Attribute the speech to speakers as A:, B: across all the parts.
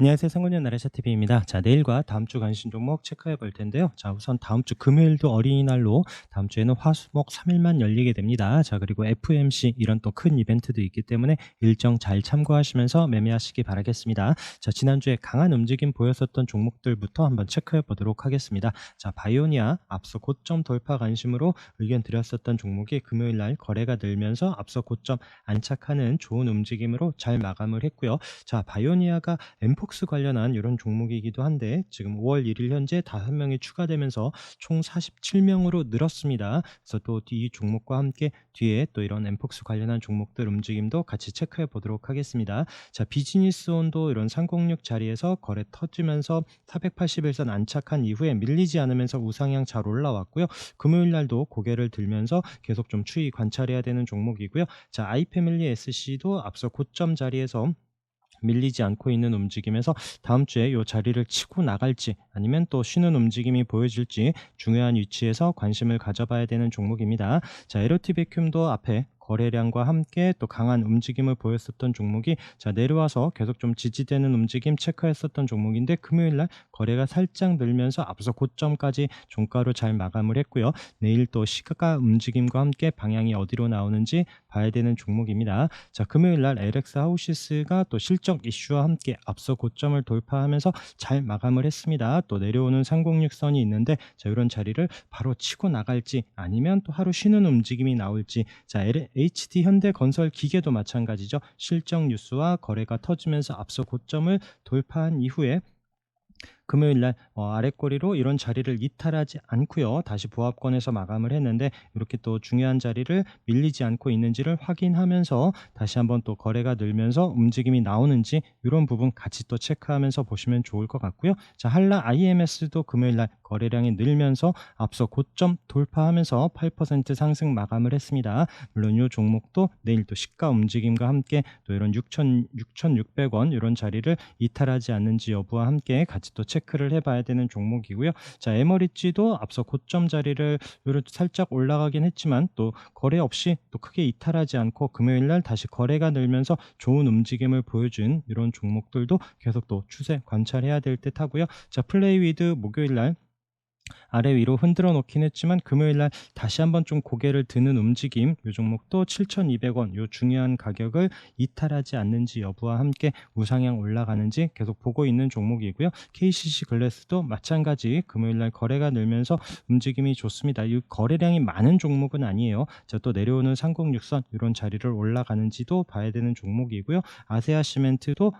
A: 안녕하세요. 상권의 나라샤TV입니다. 자, 내일과 다음 주 관심 종목 체크해 볼 텐데요. 자, 우선 다음 주 금요일도 어린이날로 다음 주에는 화수목 3일만 열리게 됩니다. 자, 그리고 FMC 이런 또 큰 이벤트도 있기 때문에 일정 잘 참고하시면서 매매하시기 바라겠습니다. 자, 지난주에 강한 움직임 보였었던 종목들부터 한번 체크해 보도록 하겠습니다. 자, 바이오니아 앞서 고점 돌파 관심으로 의견 드렸었던 종목이 금요일 날 거래가 늘면서 앞서 고점 안착하는 좋은 움직임으로 잘 마감을 했고요. 자, 바이오니아가 엠폭 스 관련한 이런 종목이기도 한데 지금 5월 1일 현재 5명이 추가되면서 총 47명으로 늘었습니다. 그래서 또 이 종목과 함께 뒤에 또 이런 엠폭스 관련한 종목들 움직임도 같이 체크해 보도록 하겠습니다. 자, 비즈니스 온도 이런 306 자리에서 거래 터지면서 481선 안착한 이후에 밀리지 않으면서 우상향 잘 올라왔고요. 금요일 날도 고개를 들면서 계속 좀 추이 관찰해야 되는 종목이고요. 자, 아이패밀리 SC도 앞서 고점 자리에서 밀리지 않고 있는 움직임에서 다음 주에 이 자리를 치고 나갈지 아니면 또 쉬는 움직임이 보여질지 중요한 위치에서 관심을 가져봐야 되는 종목입니다. 자, 에로티 베큐움도 앞에 거래량과 함께 또 강한 움직임을 보였었던 종목이 자 내려와서 계속 좀 지지되는 움직임 체크했었던 종목인데 금요일 날 거래가 살짝 늘면서 앞서 고점까지 종가로 잘 마감을 했고요. 내일 또 시가 움직임과 함께 방향이 어디로 나오는지 봐야 되는 종목입니다. 자 금요일 날 LX 하우시스가 또 실적 이슈와 함께 앞서 고점을 돌파하면서 잘 마감을 했습니다. 또 내려오는 306선이 있는데 자 이런 자리를 바로 치고 나갈지 아니면 또 하루 쉬는 움직임이 나올지 자 HD 현대건설 기계도 마찬가지죠. 실적 뉴스와 거래가 터지면서 앞서 고점을 돌파한 이후에 금요일 날 어, 아랫꼬리로 이런 자리를 이탈하지 않고요. 다시 보합권에서 마감을 했는데 이렇게 또 중요한 자리를 밀리지 않고 있는지를 확인하면서 다시 한번 또 거래가 늘면서 움직임이 나오는지 이런 부분 같이 또 체크하면서 보시면 좋을 것 같고요. 자, 한라 IMS도 금요일 날 거래량이 늘면서 앞서 고점 돌파하면서 8% 상승 마감을 했습니다. 물론 이 종목도 내일 또 시가 움직임과 함께 또 이런 6천 6,600원 이런 자리를 이탈하지 않는지 여부와 함께 같이 또 체크 를 해봐야 되는 종목이고요. 자, 에머리지도 앞서 고점 자리를 살짝 올라가긴 했지만 또 거래 없이 또 크게 이탈하지 않고 금요일 날 다시 거래가 늘면서 좋은 움직임을 보여준 이런 종목들도 계속 또 추세 관찰해야 될 듯 하고요. 자, 플레이 위드 목요일 날 아래 위로 흔들어 놓긴 했지만 금요일 날 다시 한번 좀 고개를 드는 움직임 이 종목도 7,200원 요 중요한 가격을 이탈하지 않는지 여부와 함께 우상향 올라가는지 계속 보고 있는 종목이고요. KCC 글래스도 마찬가지 금요일 날 거래가 늘면서 움직임이 좋습니다. 이 거래량이 많은 종목은 아니에요. 자 또 내려오는 306선 이런 자리를 올라가는지도 봐야 되는 종목이고요. 아세아 시멘트도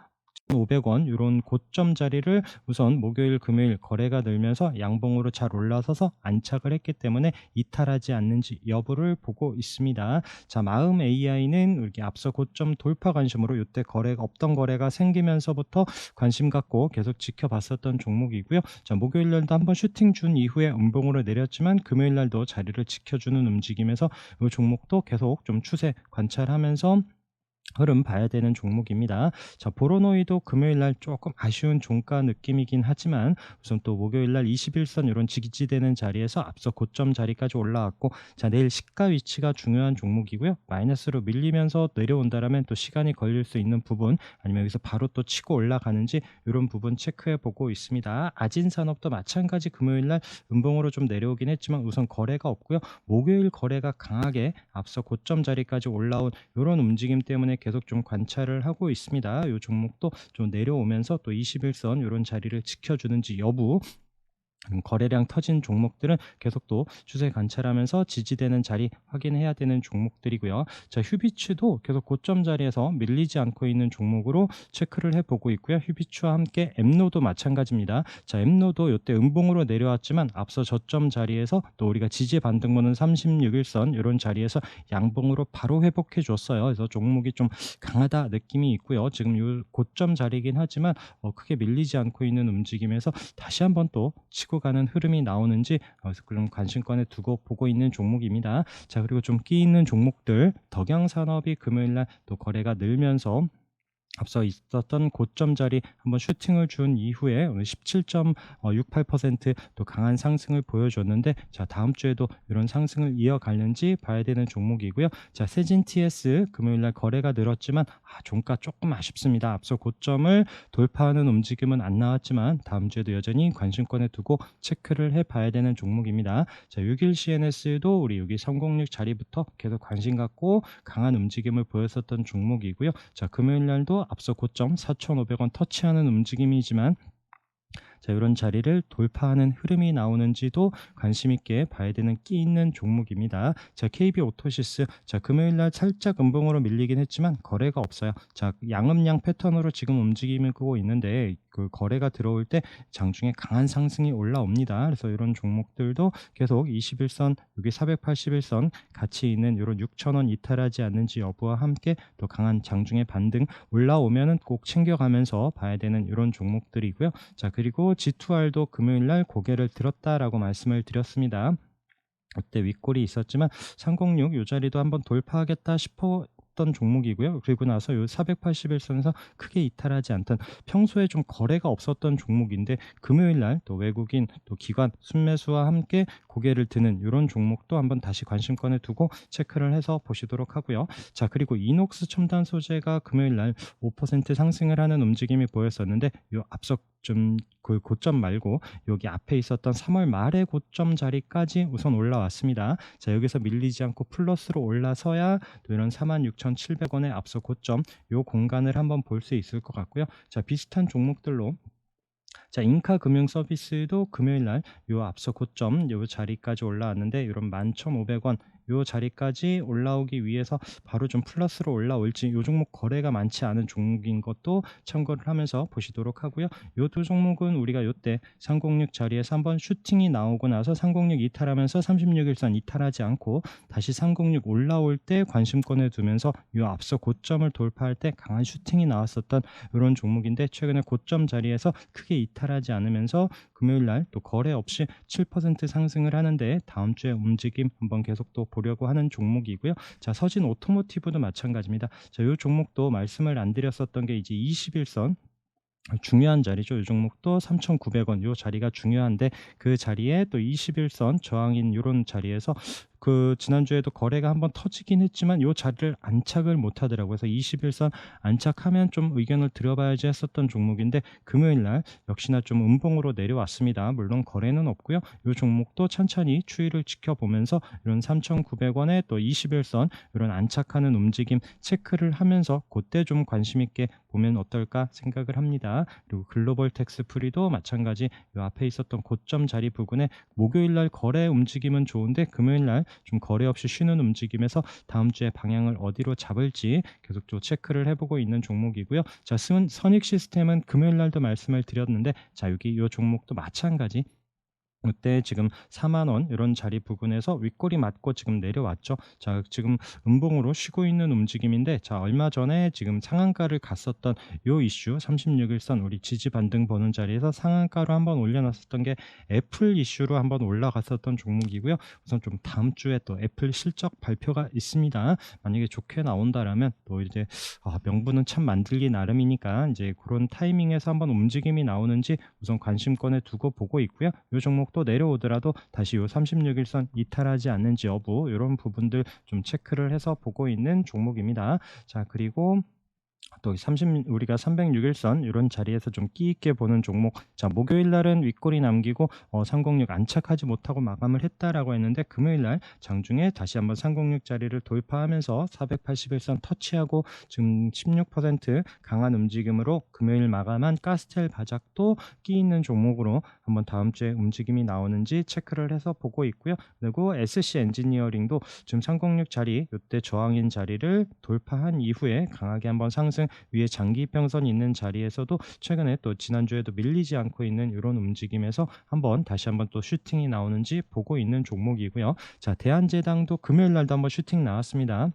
A: 500원 이런 고점 자리를 우선 목요일 금요일 거래가 늘면서 양봉으로 잘 올라서서 안착을 했기 때문에 이탈하지 않는지 여부를 보고 있습니다. 자 마음 AI는 이렇게 앞서 고점 돌파 관심으로 이때 거래가 없던 거래가 생기면서부터 관심 갖고 계속 지켜봤었던 종목이고요. 자 목요일 날도 한번 슈팅 준 이후에 음봉으로 내렸지만 금요일 날도 자리를 지켜주는 움직임에서 이 종목도 계속 좀 추세 관찰하면서 흐름 봐야 되는 종목입니다. 자, 보로노이도 금요일 날 조금 아쉬운 종가 느낌이긴 하지만 우선 또 목요일 날 21선 이런 지지되는 자리에서 앞서 고점 자리까지 올라왔고 자, 내일 시가 위치가 중요한 종목이고요. 마이너스로 밀리면서 내려온다라면 또 시간이 걸릴 수 있는 부분 아니면 여기서 바로 또 치고 올라가는지 이런 부분 체크해 보고 있습니다. 아진산업도 마찬가지 금요일 날 음봉으로 좀 내려오긴 했지만 우선 거래가 없고요. 목요일 거래가 강하게 앞서 고점 자리까지 올라온 이런 움직임 때문에 계속 좀 관찰을 하고 있습니다. 이 종목도 좀 내려오면서 또 21선 이런 자리를 지켜주는지 여부 음, 거래량 터진 종목들은 계속 또 추세 관찰하면서 지지되는 자리 확인해야 되는 종목들이고요. 자, 휴비츠도 계속 고점 자리에서 밀리지 않고 있는 종목으로 체크를 해보고 있고요. 휴비츠와 함께 엠노도 마찬가지입니다. 자, 엠노도 이때 음봉으로 내려왔지만 앞서 저점 자리에서 또 우리가 지지 반등 보는 36일선 이런 자리에서 양봉으로 바로 회복해 줬어요. 그래서 종목이 좀 강하다 느낌이 있고요. 지금 이 고점 자리이긴 하지만 어, 크게 밀리지 않고 있는 움직임에서 다시 한번 또 치고 가는 흐름이 나오는지 어, 그럼 관심권에 두고 보고 있는 종목입니다. 자 그리고 좀 끼 있는 종목들 덕양산업이 금요일 날 또 거래가 늘면서 앞서 있었던 고점 자리 한번 슈팅을 준 이후에 오늘 17.68%또 강한 상승을 보여줬는데 자 다음 주에도 이런 상승을 이어갈는지 봐야 되는 종목이고요. 자 세진 TS 금요일 날 거래가 늘었지만 아, 종가 조금 아쉽습니다. 앞서 고점을 돌파하는 움직임은 안 나왔지만 다음 주에도 여전히 관심권에 두고 체크를 해봐야 되는 종목입니다. 자 6일 CNS도 우리 여기 306 자리부터 계속 관심 갖고 강한 움직임을 보였었던 종목이고요. 자 금요일 날도 앞서 고점 4,500원 터치하는 움직임이지만 자, 이런 자리를 돌파하는 흐름이 나오는지도 관심 있게 봐야 되는 끼 있는 종목입니다. 자, KB 오토시스. 자, 금요일 날 살짝 음봉으로 밀리긴 했지만 거래가 없어요. 자, 양음양 패턴으로 지금 움직이고 있는데 그 거래가 들어올 때 장중에 강한 상승이 올라옵니다. 그래서 이런 종목들도 계속 21선, 여기 481선 같이 있는 이런 6천원 이탈하지 않는지 여부와 함께 또 강한 장중의 반등 올라오면은 꼭 챙겨가면서 봐야 되는 이런 종목들이고요. 자, 그리고 G2R도 금요일 날 고개를 들었다라고 말씀을 드렸습니다. 그때 윗골이 있었지만 306 요 자리도 한번 돌파하겠다 싶어 했던 종목이고요. 그리고 나서 요 481선에서 크게 이탈하지 않던 평소에 좀 거래가 없었던 종목인데 금요일 날 또 외국인 또 기관 순매수와 함께 고개를 드는 이런 종목도 한번 다시 관심권에 두고 체크를 해서 보시도록 하고요. 자 그리고 이녹스 첨단 소재가 금요일 날 5% 상승을 하는 움직임이 보였었는데 요 앞서 좀 그 고점 말고 여기 앞에 있었던 3월 말의 고점 자리까지 우선 올라왔습니다. 자 여기서 밀리지 않고 플러스로 올라서야 또 이런 46,700원의 앞서 고점 요 공간을 한번 볼 수 있을 것 같고요. 자 비슷한 종목들로 자, 인카 금융 서비스도 금요일 날요 앞서 고점 요 자리까지 올라왔는데 이런 11,500원 요 자리까지 올라오기 위해서 바로 좀 플러스로 올라올지 요 종목 거래가 많지 않은 종목인 것도 참고를 하면서 보시도록 하고요. 요 두 종목은 우리가 요때 306 자리에서 한번 슈팅이 나오고 나서 306 이탈하면서 36일선 이탈하지 않고 다시 306 올라올 때 관심권에 두면서 요 앞서 고점을 돌파할 때 강한 슈팅이 나왔었던 이런 종목인데 최근에 고점 자리에서 크게 이탈하지 않으면서 금요일 날 또 거래 없이 7% 상승을 하는데 다음 주에 움직임 한번 계속 또 보 려고 하는 종목이고요. 자, 서진 오토모티브도 마찬가지입니다. 자, 이 종목도 말씀을 안 드렸었던 게 이제 21선 중요한 자리죠. 이 종목도 3,900원 요 자리가 중요한데 그 자리에 또 21선 저항인 이런 자리에서 그 지난주에도 거래가 한번 터지긴 했지만 요 자리를 안착을 못 하더라고요. 그래서 21선 안착하면 좀 의견을 들어봐야지 했었던 종목인데 금요일 날 역시나 좀 음봉으로 내려왔습니다. 물론 거래는 없고요. 요 종목도 천천히 추이를 지켜보면서 이런 3,900원에 또 21선 이런 안착하는 움직임 체크를 하면서 그때 좀 관심 있게 보면 어떨까 생각을 합니다. 그리고 글로벌 텍스 프리도 마찬가지 요 앞에 있었던 고점 자리 부근에 목요일 날 거래 움직임은 좋은데 금요일 날좀 거래 없이 쉬는 움직임에서 다음 주에 방향을 어디로 잡을지 계속 좀 체크를 해보고 있는 종목이고요. 자, 선익 시스템은 금요일 날도 말씀을 드렸는데 자, 여기 이 종목도 마찬가지 이때 지금 4만 원 이런 자리 부근에서 윗골이 맞고 지금 내려왔죠. 자, 지금 음봉으로 쉬고 있는 움직임인데 자, 얼마 전에 지금 상한가를 갔었던 요 이슈 36일선 우리 지지 반등 보는 자리에서 상한가로 한번 올려 놨었던 게 애플 이슈로 한번 올라갔었던 종목이고요. 우선 좀 다음 주에 또 애플 실적 발표가 있습니다. 만약에 좋게 나온다라면 또 이제 아, 명분은 참 만들기 나름이니까 이제 그런 타이밍에서 한번 움직임이 나오는지 우선 관심권에 두고 보고 있고요. 요 종목 또 내려오더라도 다시 요 36일선 이탈하지 않는지 여부 이런 부분들 좀 체크를 해서 보고 있는 종목입니다. 자 그리고 또 30, 우리가 306일선 이런 자리에서 좀 끼 있게 보는 종목. 자, 목요일 날은 윗골이 남기고 어, 306 안착하지 못하고 마감을 했다라고 했는데 금요일 날 장중에 다시 한번 306 자리를 돌파하면서 481선 터치하고 지금 16% 강한 움직임으로 금요일 마감한 가스텔 바작도 끼 있는 종목으로 한번 다음 주에 움직임이 나오는지 체크를 해서 보고 있고요. 그리고 SC 엔지니어링도 지금 306 자리 이때 저항인 자리를 돌파한 이후에 강하게 한번 상승 위에 장기 평선 있는 자리에서도 최근에 또 지난주에도 밀리지 않고 있는 이런 움직임에서 한번 다시 한번 또 슈팅이 나오는지 보고 있는 종목이고요. 자, 대한제당도 금요일 날도 한번 슈팅 나왔습니다.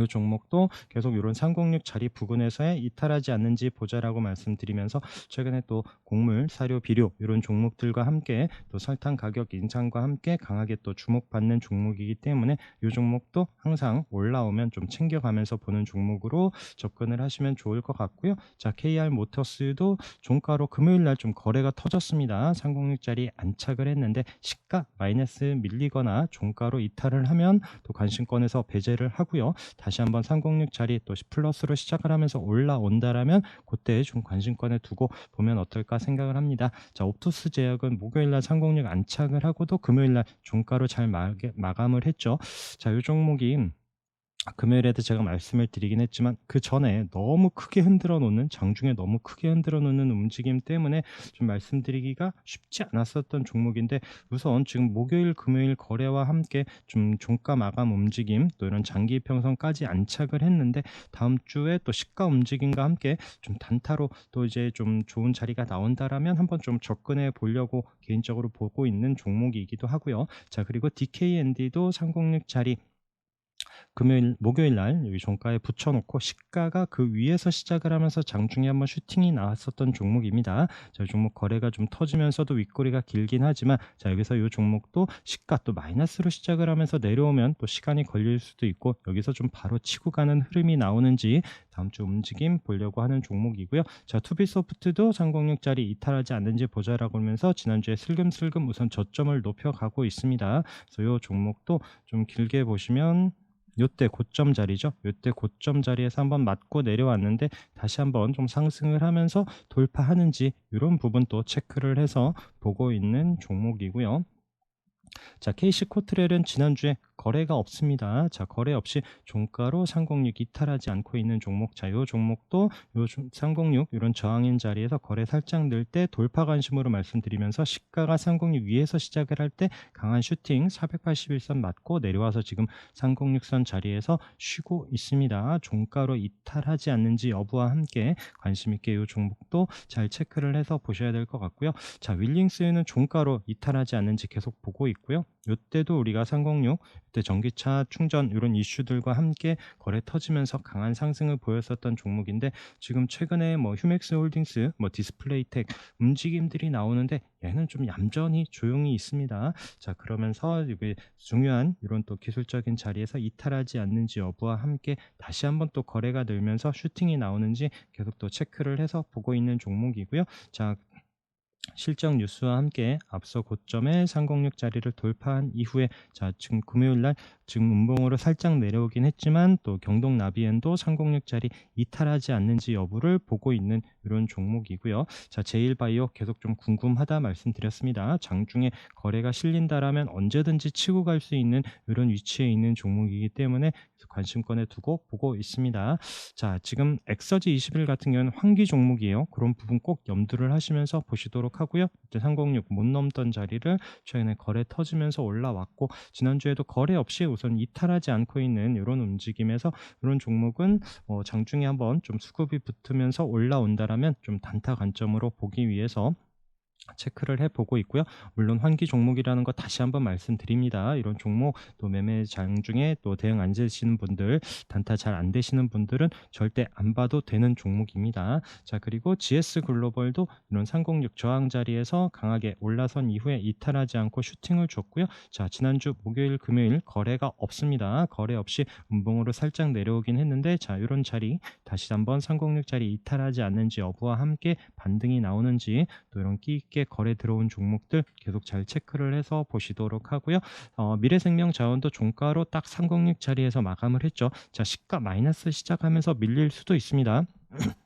A: 이 종목도 계속 이런 306 자리 부근에서의 이탈하지 않는지 보자라고 말씀드리면서 최근에 또 곡물, 사료, 비료 이런 종목들과 함께 또 설탕 가격 인상과 함께 강하게 또 주목받는 종목이기 때문에 이 종목도 항상 올라오면 좀 챙겨가면서 보는 종목으로 접근을 하시면 좋을 것 같고요. 자, KR 모터스도 종가로 금요일 날 좀 거래가 터졌습니다. 306짜리 안착을 했는데 시가 마이너스 밀리거나 종가로 이탈을 하면 또 관심권에서 배제를 하고요. 다시 한번 306 자리 또 플러스로 시작을 하면서 올라온다라면 그때 좀 관심권에 두고 보면 어떨까 생각을 합니다. 자, 옵토스 제약은 목요일 날 306 안착을 하고도 금요일 날 종가로 잘 마감을 했죠. 자, 이 종목이 금요일에도 제가 말씀을 드리긴 했지만 그 전에 너무 크게 흔들어 놓는 장중에 너무 크게 흔들어 놓는 움직임 때문에 좀 말씀드리기가 쉽지 않았었던 종목인데 우선 지금 목요일 금요일 거래와 함께 좀 종가 마감 움직임 또 이런 장기 평선까지 안착을 했는데 다음 주에 또 시가 움직임과 함께 좀 단타로 또 이제 좀 좋은 자리가 나온다라면 한번 좀 접근해 보려고 개인적으로 보고 있는 종목이기도 하고요. 자 그리고 DKND도 306 자리 금요일, 목요일 날 여기 종가에 붙여놓고 시가가 그 위에서 시작을 하면서 장중에 한번 슈팅이 나왔었던 종목입니다. 자, 이 종목 거래가 좀 터지면서도 윗꼬리가 길긴 하지만 자, 여기서 이 종목도 시가 또 마이너스로 시작을 하면서 내려오면 또 시간이 걸릴 수도 있고 여기서 좀 바로 치고 가는 흐름이 나오는지 다음 주 움직임 보려고 하는 종목이고요. 자, 투비소프트도 306짜리 이탈하지 않는지 보자라고 하면서 지난주에 슬금슬금 우선 저점을 높여가고 있습니다. 그래서 이 종목도 좀 길게 보시면 요때 고점 자리죠. 요때 고점 자리에서 한번 맞고 내려왔는데 다시 한번 좀 상승을 하면서 돌파하는지 이런 부분 또 체크를 해서 보고 있는 종목이고요. 자, KC 코트렐은 지난주에 거래가 없습니다. 자, 거래 없이 종가로 306 이탈하지 않고 있는 종목. 자, 요 종목도 요 306 이런 저항인 자리에서 거래 살짝 늘 때 돌파 관심으로 말씀드리면서 시가가 306 위에서 시작을 할 때 강한 슈팅 481선 맞고 내려와서 지금 306선 자리에서 쉬고 있습니다. 종가로 이탈하지 않는지 여부와 함께 관심 있게 이 종목도 잘 체크를 해서 보셔야 될 것 같고요. 자, 윌링스는 종가로 이탈하지 않는지 계속 보고 있고 요. 이때도 우리가 306 이때 전기차 충전 이런 이슈들과 함께 거래 터지면서 강한 상승을 보였었던 종목인데 지금 최근에 뭐 휴맥스 홀딩스, 뭐 디스플레이텍 움직임들이 나오는데 얘는 좀 얌전히 조용히 있습니다. 자 그러면서 이게 중요한 이런 또 기술적인 자리에서 이탈하지 않는지 여부와 함께 다시 한번 또 거래가 늘면서 슈팅이 나오는지 계속 또 체크를 해서 보고 있는 종목이고요. 자 실적 뉴스와 함께 앞서 고점의 306 자리를 돌파한 이후에 자 지금 금요일 날 지금 음봉으로 살짝 내려오긴 했지만 또 경동 나비엔도 306 자리 이탈하지 않는지 여부를 보고 있는 이런 종목이고요. 자 제일바이오 계속 좀 궁금하다 말씀드렸습니다. 장중에 거래가 실린다라면 언제든지 치고 갈 수 있는 이런 위치에 있는 종목이기 때문에 관심권에 두고 보고 있습니다. 자 지금 엑서지 21 같은 경우는 환기 종목이에요. 그런 부분 꼭 염두를 하시면서 보시도록 하고요. 이제 306 못 넘던 자리를 최근에 거래 터지면서 올라왔고 지난주에도 거래 없이 우선 이탈하지 않고 있는 이런 움직임에서 이런 종목은 어, 장중에 한번 좀 수급이 붙으면서 올라온다라면 좀 단타 관점으로 보기 위해서 체크를 해보고 있고요. 물론 환기 종목이라는 거 다시 한번 말씀드립니다. 이런 종목 또 매매장 중에 또 대응 안 되시는 분들 단타 잘 안 되시는 분들은 절대 안 봐도 되는 종목입니다. 자 그리고 GS 글로벌도 이런 306 저항 자리에서 강하게 올라선 이후에 이탈하지 않고 슈팅을 줬고요. 자 지난주 목요일 금요일 거래가 없습니다. 거래 없이 음봉으로 살짝 내려오긴 했는데 자 이런 자리 다시 한번 306 자리 이탈하지 않는지 여부와 함께 반등이 나오는지 또 이런 끼 있게 거래 들어온 종목들 계속 잘 체크를 해서 보시도록 하고요. 어, 미래생명 자원도 종가로 딱 306 자리에서 마감을 했죠. 자, 시가 마이너스 시작하면서 밀릴 수도 있습니다.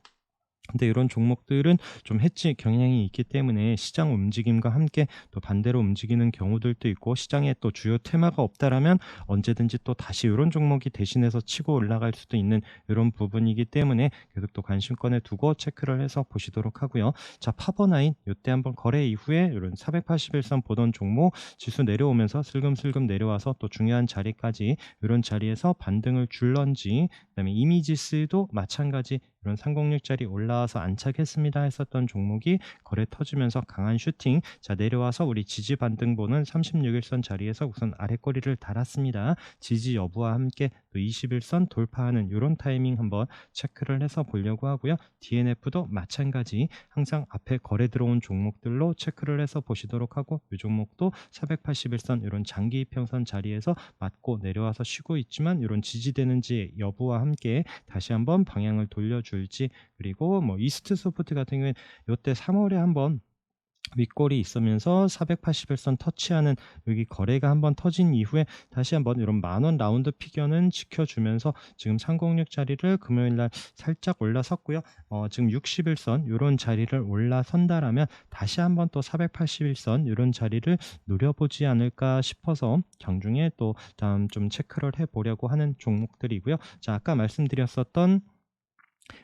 A: 근데 이런 종목들은 좀 해치 경향이 있기 때문에 시장 움직임과 함께 또 반대로 움직이는 경우들도 있고 시장에 또 주요 테마가 없다라면 언제든지 또 다시 이런 종목이 대신해서 치고 올라갈 수도 있는 이런 부분이기 때문에 계속 또 관심권에 두고 체크를 해서 보시도록 하고요. 자, 파버나인 이때 한번 거래 이후에 이런 481선 보던 종목 지수 내려오면서 슬금슬금 내려와서 또 중요한 자리까지 이런 자리에서 반등을 줄런지 그다음에 이미지스도 마찬가지 이런 306짜리 올라와서 안착했습니다 했었던 종목이 거래 터지면서 강한 슈팅 자 내려와서 우리 지지 반등보는 36일선 자리에서 우선 아래꼬리를 달았습니다. 지지 여부와 함께 또 21선 돌파하는 이런 타이밍 한번 체크를 해서 보려고 하고요. DNF도 마찬가지 항상 앞에 거래 들어온 종목들로 체크를 해서 보시도록 하고 이 종목도 481선 이런 장기 이평선 자리에서 맞고 내려와서 쉬고 있지만 이런 지지되는지 여부와 함께 다시 한번 방향을 돌려 줄지 그리고 뭐 이스트 소프트 같은 경우에 이때 3월에 한번 윗골이 있으면서 481선 터치하는 여기 거래가 한번 터진 이후에 다시 한번 이런 만원 라운드 피겨는 지켜주면서 지금 306 자리를 금요일 날 살짝 올라섰고요. 어, 지금 61선 이런 자리를 올라선다라면 다시 한번 또 481선 이런 자리를 노려보지 않을까 싶어서 장중에 또 다음 좀 체크를 해보려고 하는 종목들이고요. 자 아까 말씀드렸었던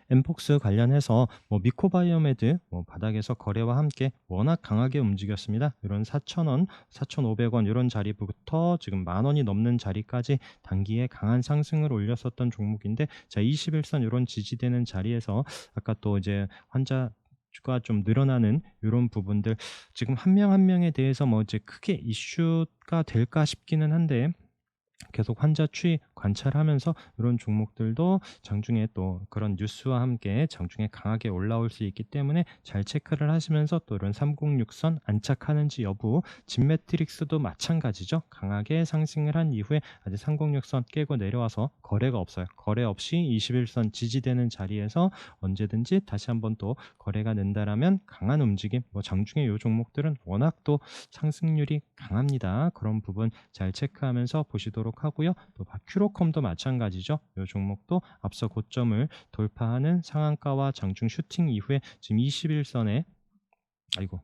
A: 엠폭스 관련해서 뭐 미코바이오메드 뭐 바닥에서 거래와 함께 워낙 강하게 움직였습니다. 이런 4,000원, 4,500원 이런 자리부터 지금 만 원이 넘는 자리까지 단기에 강한 상승을 올렸었던 종목인데 자 21선 이런 지지되는 자리에서 아까 또 이제 환자 가좀 늘어나는 이런 부분들 지금 한 명한 명에 대해서 뭐 이제 크게 이슈가 될까 싶기는 한데 계속 환자 추이 관찰하면서 이런 종목들도 장중에 또 그런 뉴스와 함께 장중에 강하게 올라올 수 있기 때문에 잘 체크를 하시면서 또 이런 306선 안착하는지 여부 진매트릭스도 마찬가지죠. 강하게 상승을 한 이후에 아직 306선 깨고 내려와서 거래가 없어요. 거래 없이 21선 지지되는 자리에서 언제든지 다시 한번 또 거래가 는다라면 강한 움직임 뭐 장중에 이 종목들은 워낙 또 상승률이 강합니다. 그런 부분 잘 체크하면서 보시도록 하고요 또 큐로 플로컴도 마찬가지죠. 이 종목도 앞서 고점을 돌파하는 상한가와 장중 슈팅 이후에 지금 21선에 아이고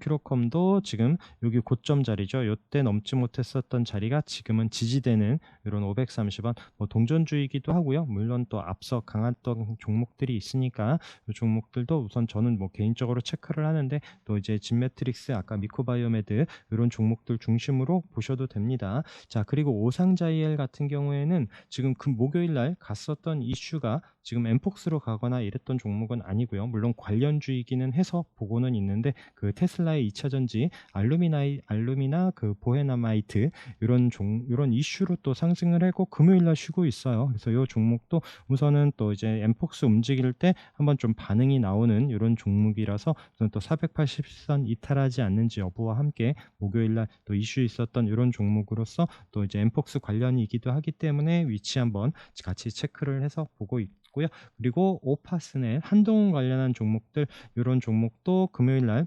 A: 큐로컴도 지금 여기 고점 자리죠. 요때 넘지 못했었던 자리가 지금은 지지되는 이런 530원 뭐 동전주의이기도 하고요. 물론 또 앞서 강했던 종목들이 있으니까 이 종목들도 우선 저는 뭐 개인적으로 체크를 하는데 또 이제 진매트릭스 아까 미코바이오메드 이런 종목들 중심으로 보셔도 됩니다. 자 그리고 오상자이엘 같은 경우에는 지금 그 목요일 날 갔었던 이슈가 지금 엠폭스로 가거나 이랬던 종목은 아니고요. 물론 관련주이기는 해서 보고는 있는데 그 테슬라 의 2차 전지 알루미나이 알루미나 그 보헤나마이트 이런 종 이런 이슈로 또 상승을 하고 금요일 날 쉬고 있어요. 그래서 이 종목도 우선은 또 이제 엠폭스 움직일 때 한번 좀 반응이 나오는 이런 종목이라서 또 480선 이탈하지 않는지 여부와 함께 목요일 날 또 이슈 있었던 이런 종목으로서 또 이제 엠폭스 관련이기도 하기 때문에 위치 한번 같이 체크를 해서 보고 있 있고요. 그리고 오파스넷 한동훈 관련한 종목들 이런 종목도 금요일 날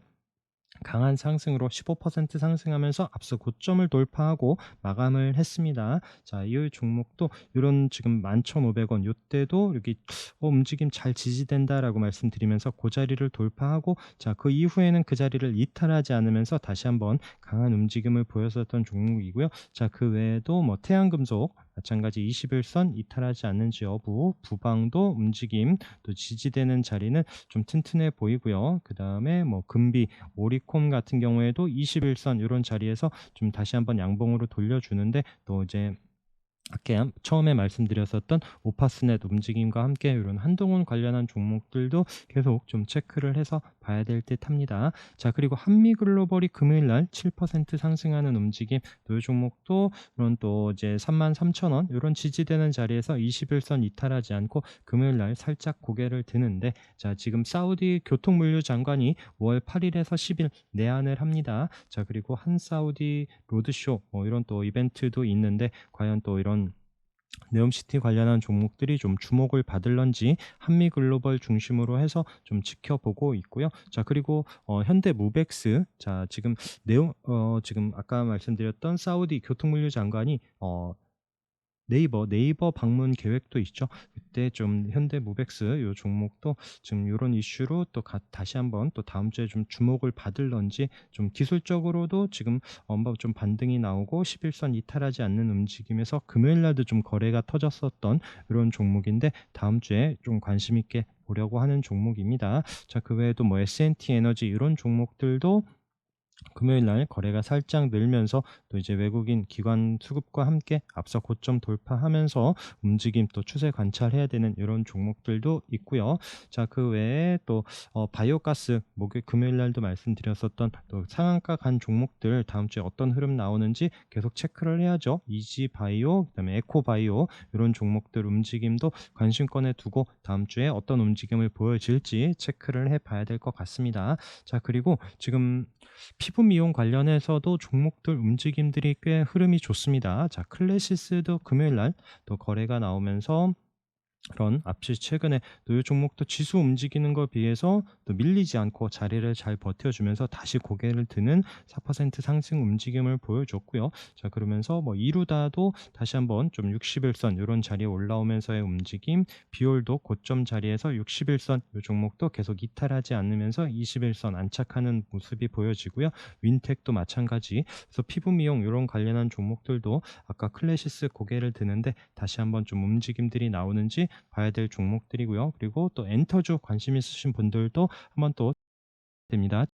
A: 강한 상승으로 15% 상승하면서 앞서 고점을 돌파하고 마감을 했습니다. 자, 이 종목도 이런 지금 11,500원 이때도 여기 어, 움직임 잘 지지된다라고 말씀드리면서 그 자리를 돌파하고 자, 그 이후에는 그 자리를 이탈하지 않으면서 다시 한번 강한 움직임을 보였었던 종목이고요. 자, 그 외에도 뭐 태양금속 마찬가지 21선 이탈하지 않는지 여부, 부방도 움직임, 또 지지되는 자리는 좀 튼튼해 보이고요. 그 다음에 뭐 금비, 오리콤 같은 경우에도 21선 이런 자리에서 좀 다시 한번 양봉으로 돌려주는데 또 이제 아까 처음에 말씀드렸었던 오파스넷 움직임과 함께 이런 한동훈 관련한 종목들도 계속 좀 체크를 해서 봐야 될 듯 합니다. 자, 그리고 한미글로벌이 금요일 날 7% 상승하는 움직임, 또이 종목도 이런 또 이제 33,000원 이런 지지되는 자리에서 21선 이탈하지 않고 금요일 날 살짝 고개를 드는데 자, 지금 사우디 교통물류 장관이 5월 8일에서 10일 내한을 합니다. 자, 그리고 한 사우디 로드쇼 뭐 이런 또 이벤트도 있는데 과연 또 이런 네옴시티 관련한 종목들이 좀 주목을 받을런지 한미 글로벌 중심으로 해서 좀 지켜보고 있고요. 자 그리고 어, 현대 무벡스 자 지금 네옴 어, 지금 아까 말씀드렸던 사우디 교통물류 장관이 어, 네이버 네이버 방문 계획도 있죠. 그때 좀 현대 무벡스 요 종목도 지금 이런 이슈로 또 가, 다시 한번 또 다음 주에 좀 주목을 받을런지 좀 기술적으로도 지금 엄바 좀 반등이 나오고 11선 이탈하지 않는 움직임에서 금요일 날도 좀 거래가 터졌었던 이런 종목인데 다음 주에 좀 관심 있게 보려고 하는 종목입니다. 자, 그 외에도 뭐 S&T 에너지 이런 종목들도 금요일 날 거래가 살짝 늘면서 또 이제 외국인 기관 수급과 함께 앞서 고점 돌파하면서 움직임 또 추세 관찰해야 되는 이런 종목들도 있고요. 자, 그 외에 또 어, 바이오가스 목요일 금요일 날도 말씀드렸었던 또 상한가 간 종목들 다음 주에 어떤 흐름 나오는지 계속 체크를 해야죠. 이지 바이오, 그다음에 에코 바이오 이런 종목들 움직임도 관심권에 두고 다음 주에 어떤 움직임을 보여질지 체크를 해 봐야 될 것 같습니다. 자, 그리고 지금 피부 미용 관련해서도 종목들 움직임들이 꽤 흐름이 좋습니다. 자, 클래시스도 금요일 날 또 거래가 나오면서 그런 앞시 최근에 또이 종목도 지수 움직이는 것 비해서 또 밀리지 않고 자리를 잘 버텨주면서 다시 고개를 드는 4% 상승 움직임을 보여줬고요. 자 그러면서 뭐 이루다도 다시 한번 좀 60일선 이런 자리에 올라오면서의 움직임, 비올도 고점 자리에서 60일선 이 종목도 계속 이탈하지 않으면서 21선 안착하는 모습이 보여지고요. 윈텍도 마찬가지. 그래서 피부 미용 이런 관련한 종목들도 아까 클래시스 고개를 드는데 다시 한번 좀 움직임들이 나오는지 봐야 될 종목들이고요. 그리고 또 엔터주 관심 있으신 분들도 한번 또 됩니다.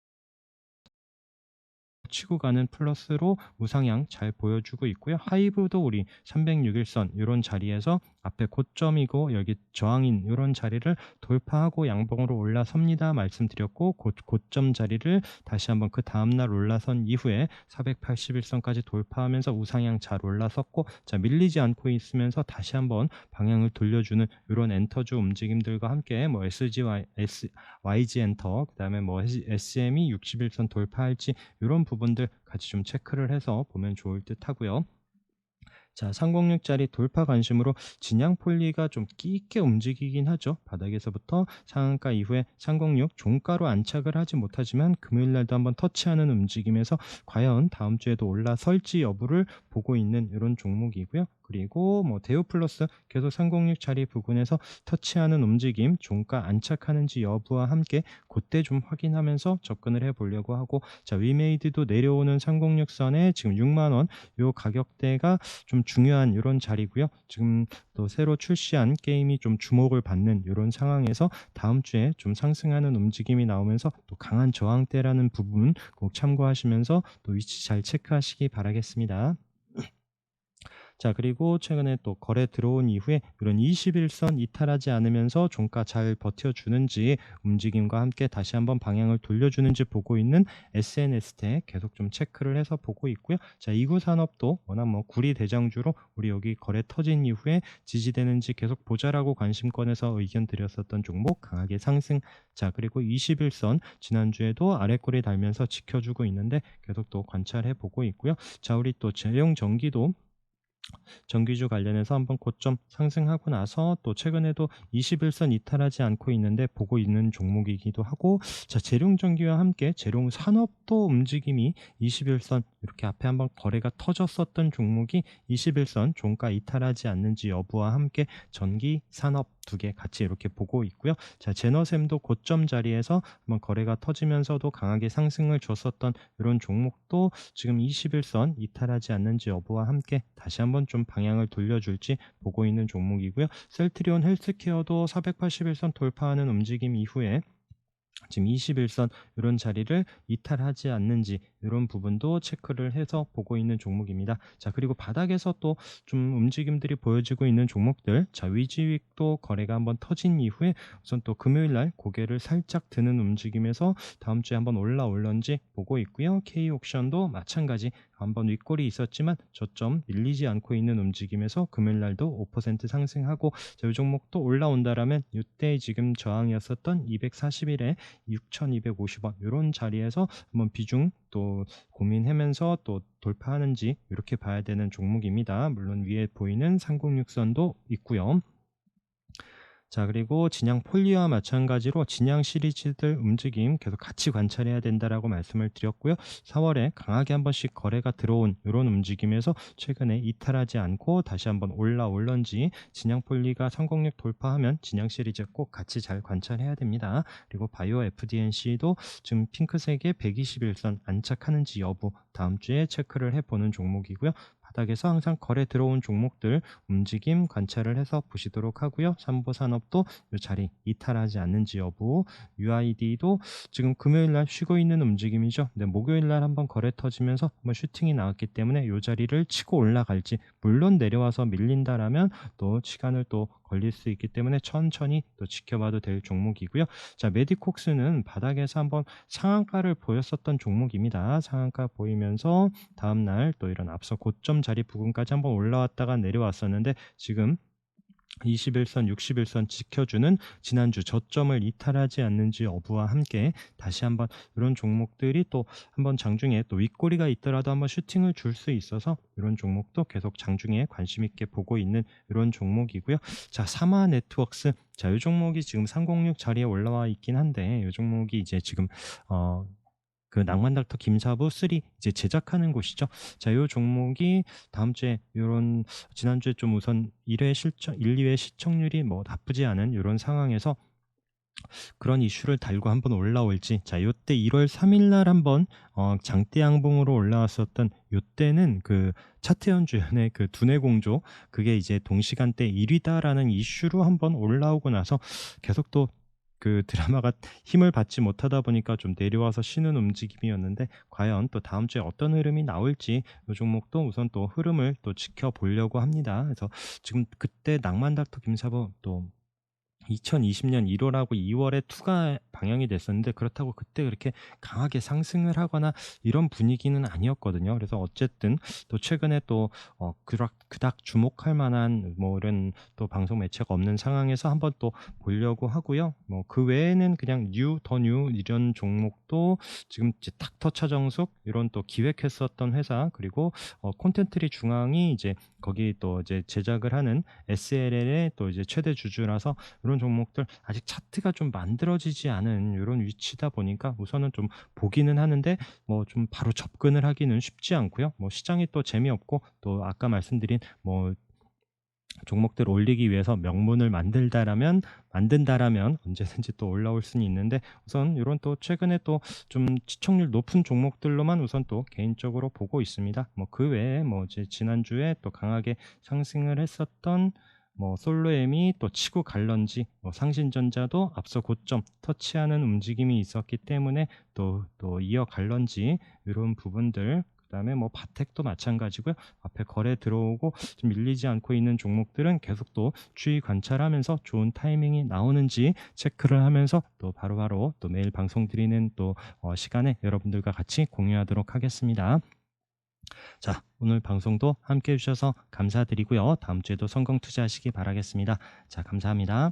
A: 치고 가는 플러스로 우상향 잘 보여주고 있고요. 하이브도 우리 306일선 이런 자리에서 앞에 고점이고 여기 저항인 이런 자리를 돌파하고 양봉으로 올라섭니다 말씀드렸고 고, 고점 자리를 다시 한번 그 다음날 올라선 이후에 481선까지 돌파하면서 우상향 잘 올라섰고 자 밀리지 않고 있으면서 다시 한번 방향을 돌려주는 이런 엔터주 움직임들과 함께 뭐 SGY, S, YG 엔터 그 다음에 뭐 SM이 61선 돌파할지 이런 부분들 같이 좀 체크를 해서 보면 좋을 듯 하고요. 자, 306짜리 돌파 관심으로 진양 폴리가 좀 끼 있게 움직이긴 하죠. 바닥에서부터 상한가 이후에 306 종가로 안착을 하지 못하지만 금요일 날도 한번 터치하는 움직임에서 과연 다음 주에도 올라설지 여부를 보고 있는 이런 종목이고요. 그리고 뭐 대우 플러스 계속 306 자리 부근에서 터치하는 움직임, 종가 안착하는지 여부와 함께 그때 좀 확인하면서 접근을 해 보려고 하고 자, 위메이드도 내려오는 306 선에 지금 6만 원 요 가격대가 좀 중요한 이런 자리고요. 지금 또 새로 출시한 게임이 좀 주목을 받는 이런 상황에서 다음 주에 좀 상승하는 움직임이 나오면서 또 강한 저항대라는 부분 꼭 참고하시면서 또 위치 잘 체크하시기 바라겠습니다. 자, 그리고 최근에 또 거래 들어온 이후에 이런 21선 이탈하지 않으면서 종가 잘 버텨주는지 움직임과 함께 다시 한번 방향을 돌려주는지 보고 있는 SNS택 계속 좀 체크를 해서 보고 있고요. 자, 이구 산업도 워낙 뭐 구리 대장주로 우리 여기 거래 터진 이후에 지지되는지 계속 보자라고 관심권에서 의견 드렸었던 종목 강하게 상승. 자, 그리고 21선 지난주에도 아래꼬리 달면서 지켜주고 있는데 계속 또 관찰해 보고 있고요. 자, 우리 또 재용 전기도 정규주 관련해서 한번 고점 상승하고 나서 또 최근에도 21선 이탈하지 않고 있는데 보고 있는 종목이기도 하고 자 재룡전기와 함께 재룡산업도 움직임이 21선 이렇게 앞에 한번 거래가 터졌었던 종목이 21선 종가 이탈하지 않는지 여부와 함께 전기 산업 두 개 같이 이렇게 보고 있고요. 자, 제너셈도 고점 자리에서 한번 거래가 터지면서도 강하게 상승을 줬었던 이런 종목도 지금 21선 이탈하지 않는지 여부와 함께 다시 한번 좀 방향을 돌려줄지 보고 있는 종목이고요. 셀트리온 헬스케어도 481선 돌파하는 움직임 이후에 지금 21선 이런 자리를 이탈하지 않는지 이런 부분도 체크를 해서 보고 있는 종목입니다. 자 그리고 바닥에서 또 좀 움직임들이 보여지고 있는 종목들 자 위지윅도 거래가 한번 터진 이후에 우선 또 금요일 날 고개를 살짝 드는 움직임에서 다음 주에 한번 올라올런지 보고 있고요. K옥션도 마찬가지 한번 윗골이 있었지만 저점 밀리지 않고 있는 움직임에서 금요일 날도 5% 상승하고 자, 이 종목도 올라온다라면 이때 지금 저항이었었던 241에 6,250원 이런 자리에서 한번 비중 또 고민하면서 또 돌파하는지 이렇게 봐야 되는 종목입니다. 물론 위에 보이는 306선도 있고요. 자 그리고 진양 폴리와 마찬가지로 진양 시리즈들 움직임 계속 같이 관찰해야 된다라고 말씀을 드렸고요. 4월에 강하게 한 번씩 거래가 들어온 이런 움직임에서 최근에 이탈하지 않고 다시 한번 올라올런지 진양 폴리가 성공력 돌파하면 진양 시리즈 꼭 같이 잘 관찰해야 됩니다. 그리고 바이오 FDNC도 지금 핑크색의 121선 안착하는지 여부 다음 주에 체크를 해보는 종목이고요. 바닥에서 항상 거래 들어온 종목들 움직임 관찰을 해서 보시도록 하고요. 삼보 산업도 이 자리 이탈하지 않는지 여부, UID도 지금 금요일 날 쉬고 있는 움직임이죠. 근데 목요일 날 한번 거래 터지면서 한번 슈팅이 나왔기 때문에 이 자리를 치고 올라갈지 물론 내려와서 밀린다라면 또 시간을 또 걸릴 수 있기 때문에 천천히 또 지켜봐도 될 종목이고요. 자, 메디콕스는 바닥에서 한번 상한가를 보였었던 종목입니다. 상한가 보이면서 다음 날 또 이런 앞서 고점 자리 부근까지 한번 올라왔다가 내려왔었는데 지금 21선, 61선 지켜주는 지난주 저점을 이탈하지 않는지 여부와 함께 다시 한번 이런 종목들이 또 한번 장중에 또 윗꼬리가 있더라도 한번 슈팅을 줄 수 있어서 이런 종목도 계속 장중에 관심 있게 보고 있는 이런 종목이고요. 자, 사마 네트워크스. 자, 이 종목이 지금 306 자리에 올라와 있긴 한데 이 종목이 이제 지금 어, 그 낭만 닥터 김사부 3 이제 제작하는 곳이죠. 자, 요 종목이 다음 주에 요런 지난주에 좀 우선 1회 실적 1, 2회 시청률이 뭐 나쁘지 않은 요런 상황에서 그런 이슈를 달고 한번 올라올지 자 요때 1월 3일 날 한번 어, 장대 양봉으로 올라왔었던 요때는 그 차태현 주연의 그 두뇌 공조 그게 이제 동시간대 1위다라는 이슈로 한번 올라오고 나서 계속 또 그 드라마가 힘을 받지 못하다 보니까 좀 내려와서 쉬는 움직임이었는데 과연 또 다음 주에 어떤 흐름이 나올지 이 종목도 우선 또 흐름을 또 지켜보려고 합니다. 그래서 지금 그때 낭만 닥터 김사부 또 2020년 1월하고 2월에 투가 방영이 됐었는데 그렇다고 그때 그렇게 강하게 상승을 하거나 이런 분위기는 아니었거든요. 그래서 어쨌든 또 최근에 또 어, 그닥, 그닥 주목할 만한 뭐 이런 또 방송 매체가 없는 상황에서 한번 또 보려고 하고요. 뭐 그 외에는 그냥 뉴, 더 뉴 이런 종목도 지금 이제 닥터 차정숙 이런 또 기획했었던 회사 그리고 어, 콘텐트리 중앙이 이제 거기 또 이제 제작을 하는 SLL의 또 이제 최대 주주라서 이런 종목들 아직 차트가 좀 만들어지지 않은 이런 위치다 보니까 우선은 좀 보기는 하는데 뭐 좀 바로 접근을 하기는 쉽지 않고요. 뭐 시장이 또 재미없고 또 아까 말씀드린 뭐 종목들 올리기 위해서 명문을 만들다라면 만든다라면 언제든지 또 올라올 수는 있는데 우선 이런 또 최근에 또 좀 시청률 높은 종목들로만 우선 또 개인적으로 보고 있습니다. 뭐 그 외에 뭐 이제 지난주에 또 강하게 상승을 했었던 뭐 솔로엠이 또 치고 갈런지 뭐 상신전자도 앞서 고점 터치하는 움직임이 있었기 때문에 또 또 이어 갈런지 이런 부분들 그다음에 뭐 바텍도 마찬가지고요. 앞에 거래 들어오고 좀 밀리지 않고 있는 종목들은 계속 또 추이 관찰하면서 좋은 타이밍이 나오는지 체크를 하면서 또 바로 바로 또 매일 방송 드리는 또 어, 시간에 여러분들과 같이 공유하도록 하겠습니다. 자, 오늘 방송도 함께 해주셔서 감사드리고요. 다음 주에도 성공 투자하시기 바라겠습니다. 자, 감사합니다.